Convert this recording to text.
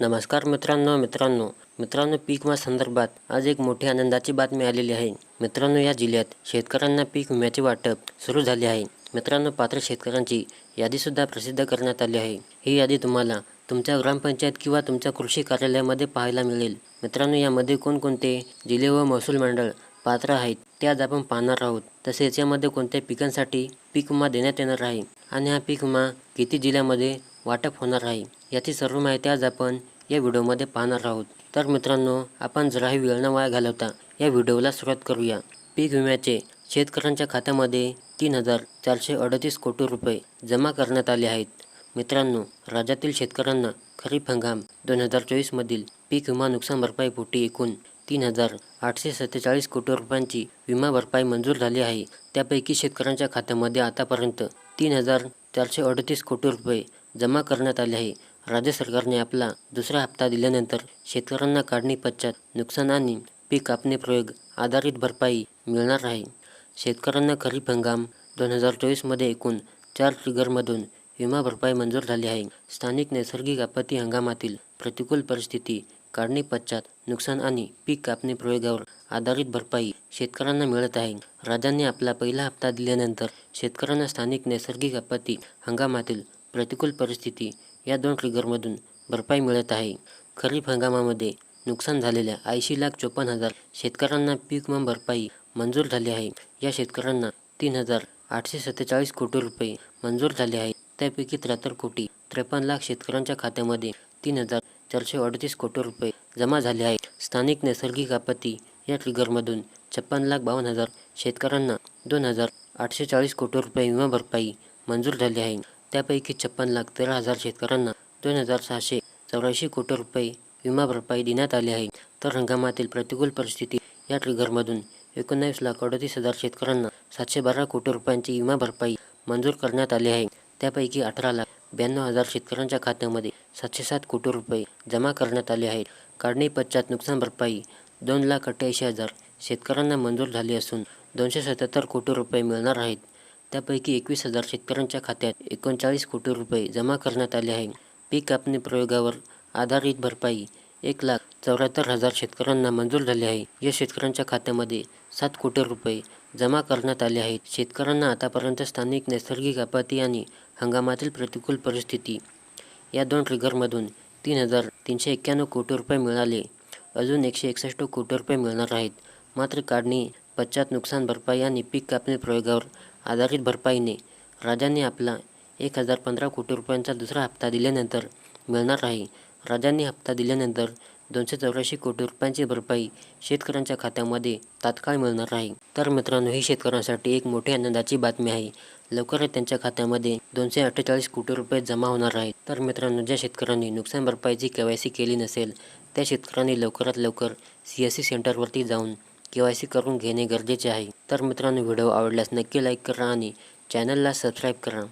नमस्कार मित्रांनो मित्रांनो. मित्रांनो पीक विमा संदर्भात आज एक मोठी आनंदाची बातमी आलेली आहे. मित्रांनो या जिल्ह्यात शेतकऱ्यांना पीक विम्याचे वाटप सुरू झाले आहे. मित्रांनो पात्र शेतकऱ्यांची यादीसुद्धा प्रसिद्ध करण्यात आली आहे. ही यादी तुम्हाला तुमच्या ग्रामपंचायत किंवा तुमच्या कृषी कार्यालयामध्ये पाहायला मिळेल. मित्रांनो यामध्ये कोणकोणते जिल्हे व महसूल मंडळ पात्र आहेत ते आज आपण पाहणार आहोत. तसेच यामध्ये कोणत्या पिकांसाठी पीक विमा देण्यात येणार आहे. आणि हा पीक विमा किती जिल्ह्यामध्ये वाटप होणार आहे याची सर्व माहिती आज आपण या व्हिडिओमध्ये पाहणार आहोत. तर मित्रांनो आपण जराही वेळ न वाया घालवता या व्हिडिओला सुरुवात करूया. पीक विम्याचे शेतकऱ्यांच्या खात्यामध्ये तीन हजार चारशे अडतीस कोटी रुपये जमा करण्यात आले आहेत. मित्रांनो राज्यातील शेतकऱ्यांना खरीप हंगाम दोन हजार चोवीसमधील पीक विमा नुकसान भरपाईपोटी एकूण तीन हजार आठशे सत्तेचाळीस कोटी रुपयांची विमा भरपाई मंजूर झाली आहे. त्यापैकी शेतकऱ्यांच्या खात्यामध्ये आतापर्यंत तीन हजार चारशे अडतीस कोटी रुपये जमा करण्यात आले आहे. राज्य सरकारने आपला दुसरा हप्ता दिल्यानंतर शेतकऱ्यांना काढणी पश्चात नुकसान आणि पीक कापणी प्रयोग आधारित भरपाई मिळणार आहे. शेतकऱ्यांना खरीप हंगाम दोन हजार चोवीसमध्ये एकूण चार ट्रिगरमधून विमा भरपाई मंजूर झाली आहे. स्थानिक नैसर्गिक आपत्ती हंगामातील प्रतिकूल परिस्थिती काढणी पश्चात नुकसान आणि पीक कापणी प्रयोगावर आधारित भरपाई शेतकऱ्यांना मिळत आहे. राजांनी आपला पहिला हप्ता दिल्यानंतर शेतकऱ्यांना स्थानिक नैसर्गिक आपत्ती हंगामातील प्रतिकूल परिस्थिती या दोन ट्रिगरमधून भरपाई मिळत आहे. खरीप हंगामामध्ये नुकसान झालेल्या ऐंशी लाख चोपन्न हजार शेतकऱ्यांना पीक विमा भरपाई मंजूर झाली आहे. या शेतकऱ्यांना तीन हजार आठशे सत्तेचाळीस कोटी रुपये मंजूर झाले आहे. त्यापैकी त्र्याहत्तर कोटी त्रेपन्न लाख शेतकऱ्यांच्या खात्यामध्ये तीन हजार चारशे अडतीस कोटी रुपये जमा झाले आहे स्थानिक नैसर्गिक आपत्ती या ट्रिगरमधून छप्पन लाख बावन्न हजार शेतकऱ्यांना दोन हजार आठशे चाळीस कोटी रुपये विमा भरपाई मंजूर झाली आहे. त्यापैकी छप्पन लाख तेरा हजार शेतकऱ्यांना दोन हजार सहाशे चौऱ्याऐंशी कोटी रुपये विमा भरपाई देण्यात आली आहे. तर हंगामातील प्रतिकूल परिस्थिती या ट्रिगरमधून एकोणावीस लाख अडतीस हजार शेतकऱ्यांना सातशे बारा कोटी रुपयांची विमा भरपाई मंजूर करण्यात आली आहे. त्यापैकी अठरा लाख ब्याण्णव हजार शेतकऱ्यांच्या खात्यामध्ये सातशे सात कोटी रुपये जमा करण्यात आले आहेत. काढणी पश्चात नुकसान भरपाई दोन लाख अठ्ठ्याऐंशी हजार शेतकऱ्यांना मंजूर झाली असून दोनशे सत्याहत्तर कोटी रुपये मिळणार आहेत. त्यापैकी एकवीस हजार शेतकऱ्यांच्या खात्यात एकोणचाळीस कोटी रुपये जमा करण्यात आले आहे. पीक कापणी प्रयोगावर आधारित भरपाई एक लाख चौऱ्याहत्तर हजार शेतकऱ्यांना मंजूर झाले आहे. या शेतकऱ्यांच्या खात्यामध्ये सात कोटी रुपये जमा करण्यात आले आहेत. शेतकऱ्यांना आतापर्यंत स्थानिक नैसर्गिक आपत्ती आणि हंगामातील प्रतिकूल परिस्थिती या दोन ट्रिगरमधून तीन हजार तीनशे एक्क्याण्णव कोटी रुपये मिळाले. अजून एकशे एकसष्ट कोटी रुपये मिळणार आहेत. मात्र काढणी पश्चात नुकसान भरपाई आणि पीक कापणी प्रयोगावर आधारित भरपाईने राजाने आपला एक हजार पंधरा कोटी रुपयांचा दुसरा हप्ता दिल्यानंतर मिळणार आहे. राजांनी हप्ता दिल्यानंतर दोनशे चौऱ्याऐंशी कोटी रुपयांची भरपाई शेतकऱ्यांच्या खात्यामध्ये तात्काळ मिळणार आहे तर मित्रांनो ही शेतकऱ्यांसाठी एक मोठी आनंदाची बातमी आहे. लवकरच त्यांच्या खात्यामध्ये दोनशे अठ्ठेचाळीस कोटी रुपये जमा होणार आहेत. तर मित्रांनो ज्या शेतकऱ्यांनी नुकसान भरपाईची के वाय सी केली नसेल त्या शेतकऱ्यांनी लवकरात लवकर सी एस सी सेंटरवरती जाऊन के वाय सी करून घेणे गरजेचे आहे. तर मित्रांनो व्हिडिओ आवडल्यास नक्की लाईक करा आणि चॅनलला सबस्क्राईब करा.